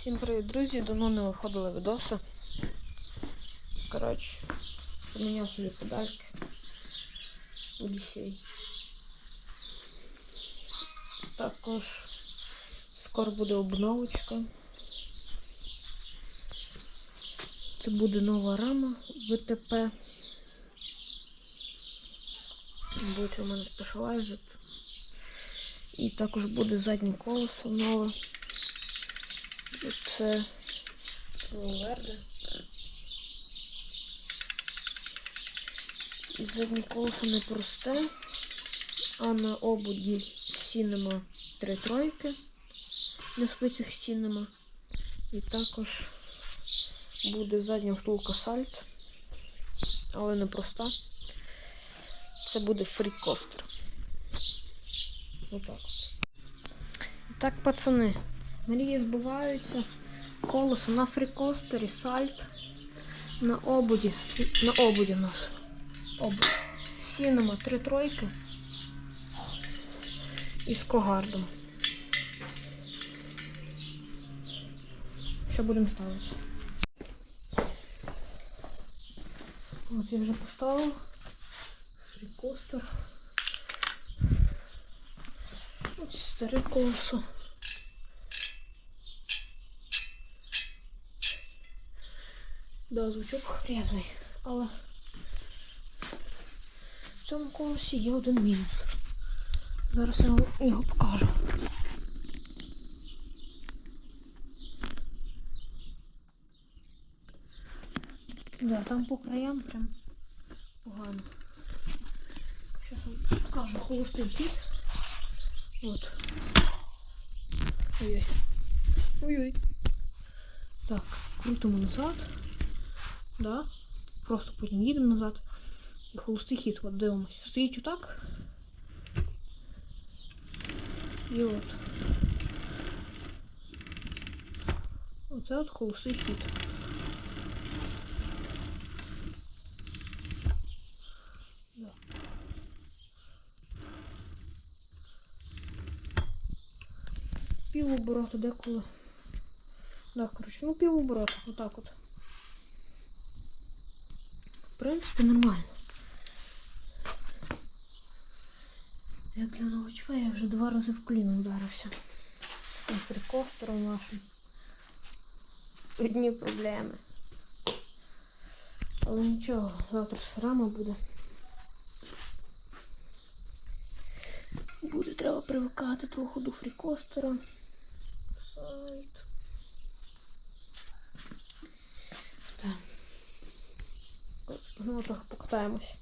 Всім привіт, друзі! Давно не виходили відоси. Коротше, поміняв собі педальки. Одіссей. Також скоро буде обновочка. Це буде нова рама ВТП. Буде у мене Specialized. І також буде заднє колесо нове. Це Верде. І заднє колесо не просте, а на ободі Cinema 3 тройки. На спицях Cinema. І також буде задня втулка сальт, але не проста. Це буде фрікостер. Отак. І так, пацани. Мрії збуваються. Колесо на фрікостері, сальт. На ободі. На ободі у нас. Обод. Сінема три тройки. І з когардом. Що будемо ставити? От я вже поставив. Фрікостер. Ось старе колесо. Да, звучок різвий, але в цьому колесі є один мінус. Зараз я його, покажу. Да, там по краям прям погано. Зараз вам покажу холостий хід. От. Ой-ой. Ой-ой. Так, крутимо назад. Да. Просто потім їдемо назад. І холостий хід, от дивимося. Стоїть отак. І от. Оце от холостий хід. Да. Пів оборота деколи. Да, коротше, ну пів оборота, отак от. Принципі, нормально. Як для новачка я вже два рази в коліно вдарився. З тим нашим. Одні проблеми. Але нічого, завтра ж буде. Буде треба привикати трохи до фрікостера. Сайт. Погнали трохи покатаємось.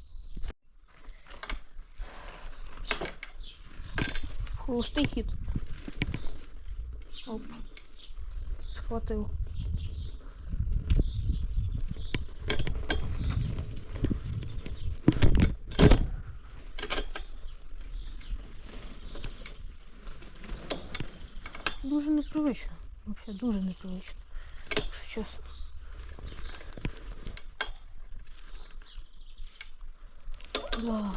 Холостий хід. Оп. Схватив. Дуже непривично. Взагалі дуже непривично. Якщо чесно. Да.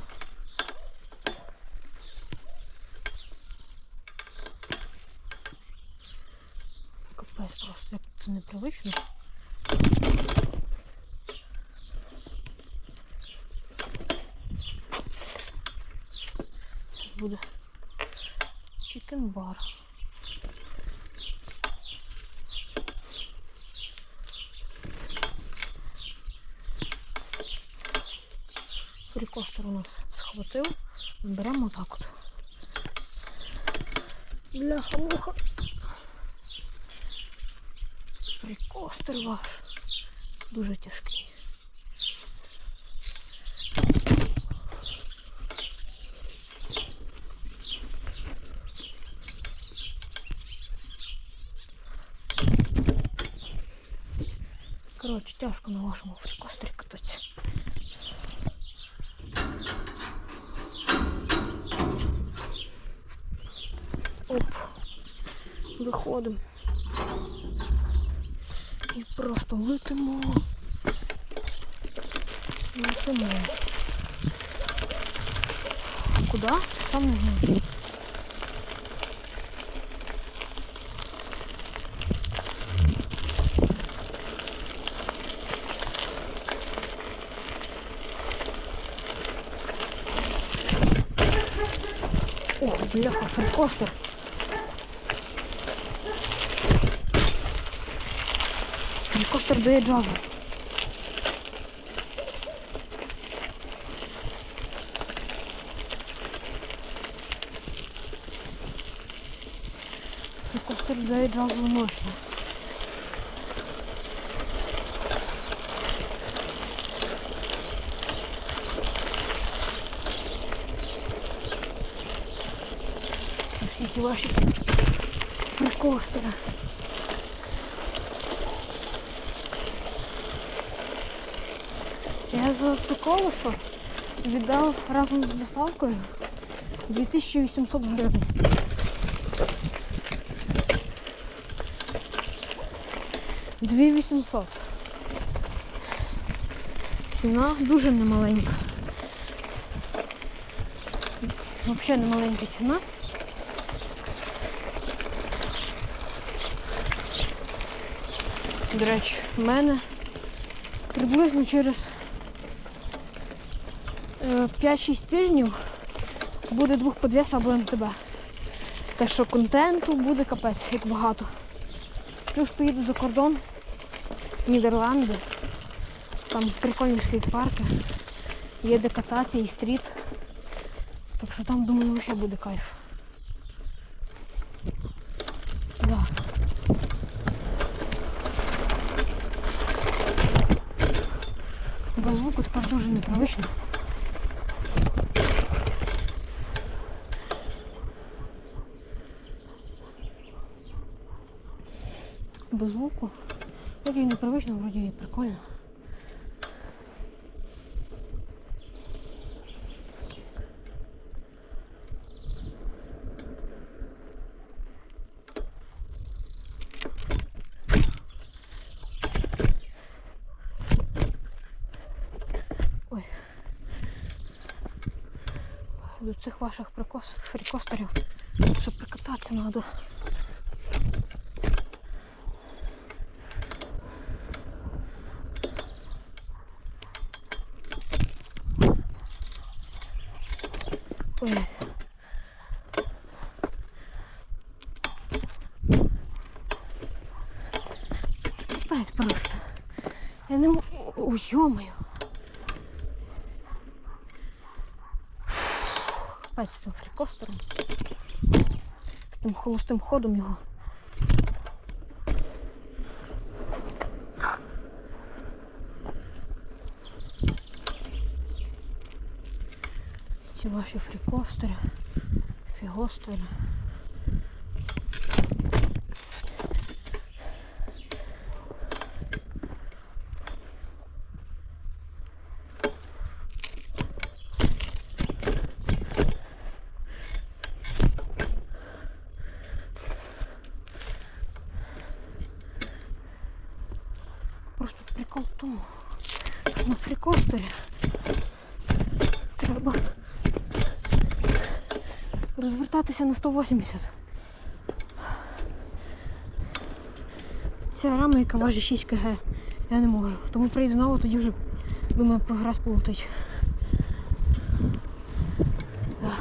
Капець просто, як це непривично. Буде чикен бар. Фрікостер у нас схватив. Беремо отак от. Бляха-муха. Фрікостер ваш. Дуже тяжкий. Коротше, тяжко на вашому фрікостері виходимо и просто летимо. Летимо. Куда? Сам не знаю. Бляха, фрикостер. Дає джазу. Фрикостер дає джазу мощно. Всі ті ваші фрикостери. Я за це колесо віддав разом з доставкою 2800 гривень. Дві 800. Ціна дуже немаленька. Взагалі немаленька ціна. До речі, в мене приблизно через 5-6 тижнів буде двох подвес або МТБ. Так що контенту буде капець, як багато. Плюс поїду за кордон, Нідерланди. Там прикольні скейт-парки. Є де кататися і стріт. Так що там, думаю, взагалі буде кайф. Да. Без звуку тепер дуже непривично. Без звуку. Непривично, вроді і прикольно. Ой. До цих ваших прикос... фрікостерів, щоб прикататися треба. Ой. Капець просто. Я не можу. Ой, йомаю. Капець з цим фрікостером. З тим холостим ходом його. Ці ваші фрікостери, фігостери. Просто прикол в тому, що на фрікостері треба розвертатися на 180. Ця рама, яка важить 6 кг, я не можу. Тому прийду знову, тоді вже думаю прогрес полетить. Да.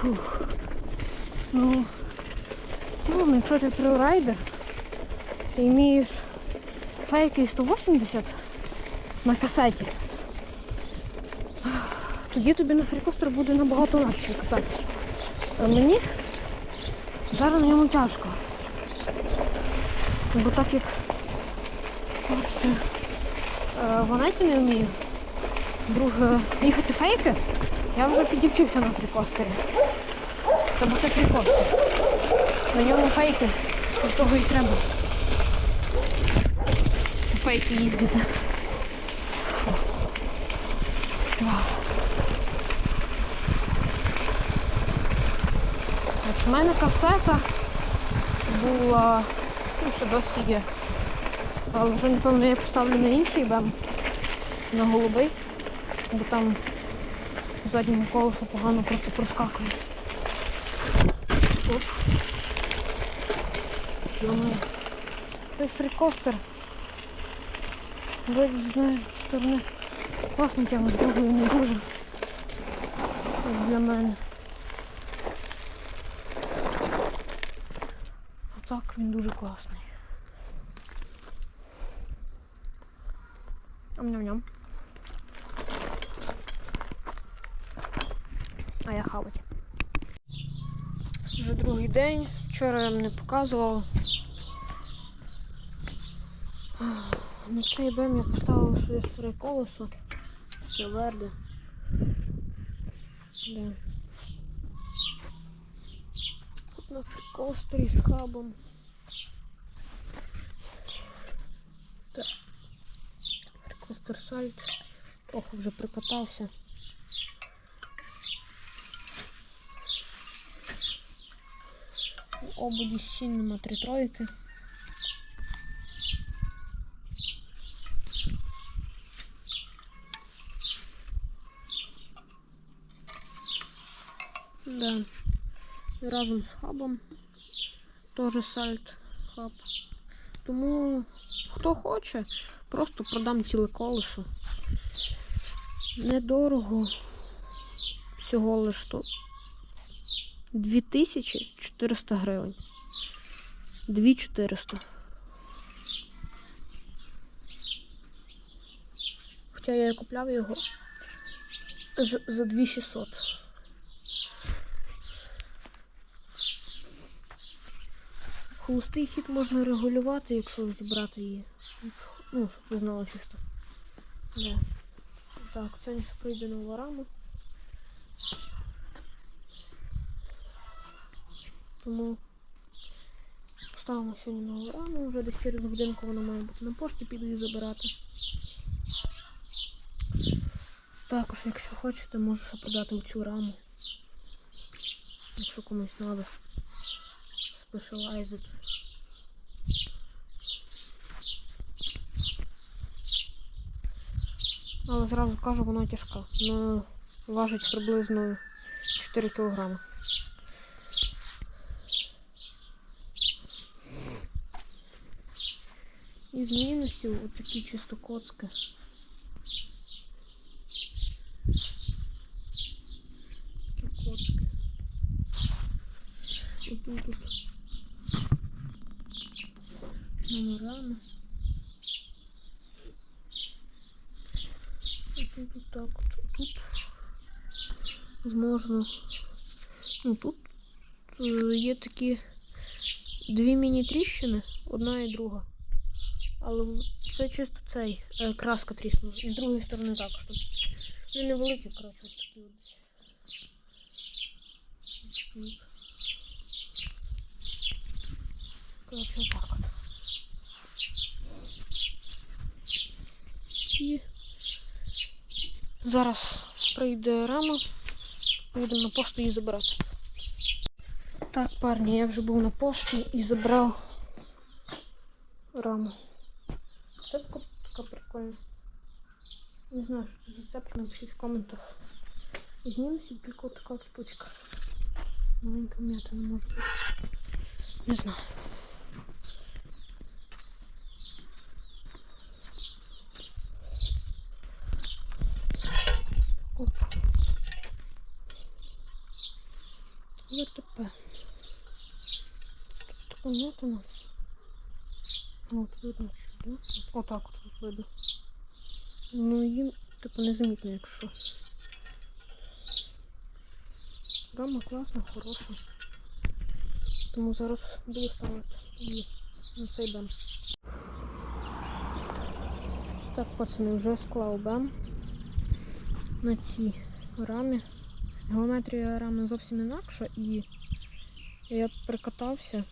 Фух. Ну, в ти прорайдер вмієш фейки 180 на касеті, тоді тобі на фрікостер буде набагато легше кататися. А мені зараз на ньому тяжко. Бо так як перше, е, не вмію, друге, їхати фейки, я вже підівчився на фрікостері. Та бо це фрікостер. На ньому фейки, від того і треба. Фейки їздити. Вау. От в мене касета була, ну ще досі є. Але вже, напевно, я поставлю на інший бем, на голубий, бо там задньому колесу погано просто проскакує. Оп. Йома. Цей фрікостер. Вроді з одної сторони класна тема, з другої не дуже. Як для мене. А так він дуже класний. Ням-ням-ням. А я хавать. Вже другий день. Вчора я вам не показувала. На цей бем я поставила своє старе колесо. Це верде. Тут на костері з хабом. Так. Костер сальт. Трохи вже прикатався. Обуді сіннема три тройки. Да. І разом з хабом. Теж сальт хаб. Тому хто хоче, просто продам ціле колесо. Недорого. Всього лиш то 2400 гривень. 2400. Хоча я купляв його за, за 2600. Холостий хід можна регулювати, якщо забрати її. Ну, щоб ви знали чисто. Да. Так, це ніж прийде нова рама. Тому поставимо сьогодні нову раму, вже десь через годинку вона має бути на пошті, піду її забирати. Також, якщо хочете, можу ще подати цю раму. Якщо комусь треба. Specialized. Але зразу кажу, вона тяжка. Вона важить приблизно 4 кг. Із мінусів отакі чисто коцки. Такі коцки. Отут тут номерами. І тут от так от. Тут можна. Ну тут є такі дві міні-тріщини, одна і друга. Але це чисто цей е, краска тріснула. І з другої сторони також. Вони невеликі, коротше, ось такі от. Коротше, отак от. І зараз прийде рама. Поїдемо на пошту її забирати. Так, парні, я вже був на пошті і забрав раму. Цепка така прикольна. Не знаю, що це за цепка, напишіть в коментах. З мінусів тільки от така от штучка. Маленька м'ята не може бути. Не знаю. Оп. ВТП. Тут понятно. От видно, що, да? Отак от тут видно. Ну їм типу незамітно, якщо. Рама класна, хороша. Тому зараз буду ставити її на цей бем. Так, пацани, вже склав бем на цій рамі. Геометрія рами зовсім інакша і я прикатався.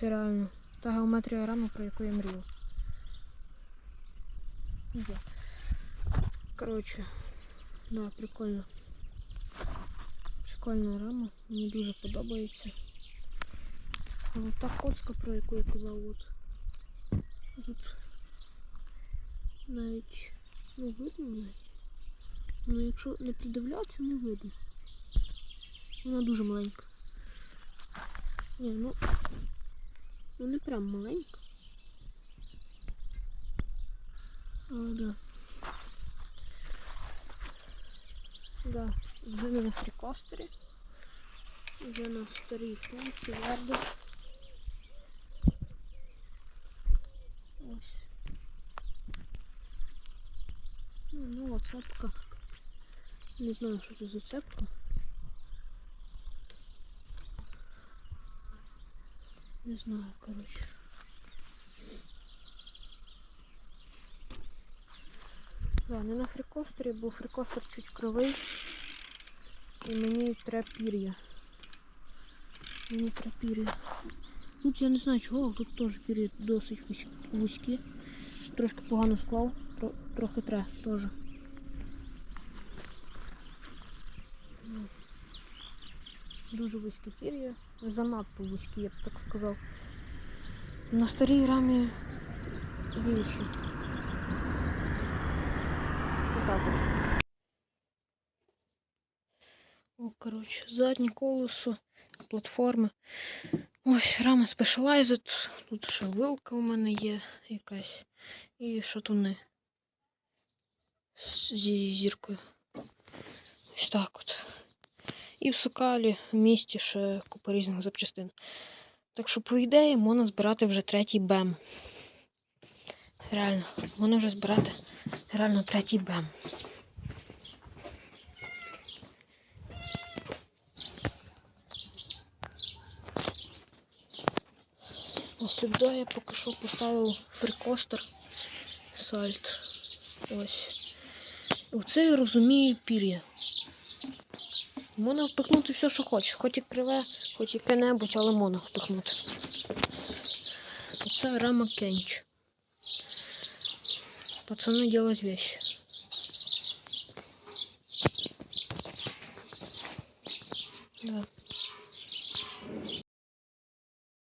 Це реально та геометрія рами, про яку я мрію. Є. Коротше, да, прикольно. Прикольна рама, мені дуже подобається. А от та коцка, про яку я казав, от. Тут навіть ну, видно. Ну, якщо не придивлятися, не видно. Вона дуже маленька. Ні, ну. Ну не прям маленька. да. Да, вже не на фрікостері. Вже на старій пункті верди. Ось. Ну, нова цепка. Не знаю, що це за цепка. Не знаю, коротше. Да, не на фрікостері, бо фрікостер чуть кривий. І мені треба пір'я. Мені треба пір'я. Тут я не знаю чого, тут теж пір'я досить вузькі. Трошки погано склав, тро- трохи треба теж. Дуже вузькі пір'я. Занадто вузькі, я б так сказав. На старій рамі більше. Отак от. О, коротше, заднє колесо, платформи. Ось рама Specialized. Тут ще вилка у мене є якась. І шатуни. Зі зіркою. Ось так от. І в Сокалі в місті ще купа різних запчастин. Так що, по ідеї, можна збирати вже третій БЕМ. Реально, можна вже збирати реально третій БЕМ. Ось сюди я поки що поставив фрикостер сальт. Ось. Оце я розумію пір'я. Можна впихнути все, що хочеш. Хоч і криве, хоч яке-небудь, але можна впихнути. Оце рама кенч. Пацаны делают вещи.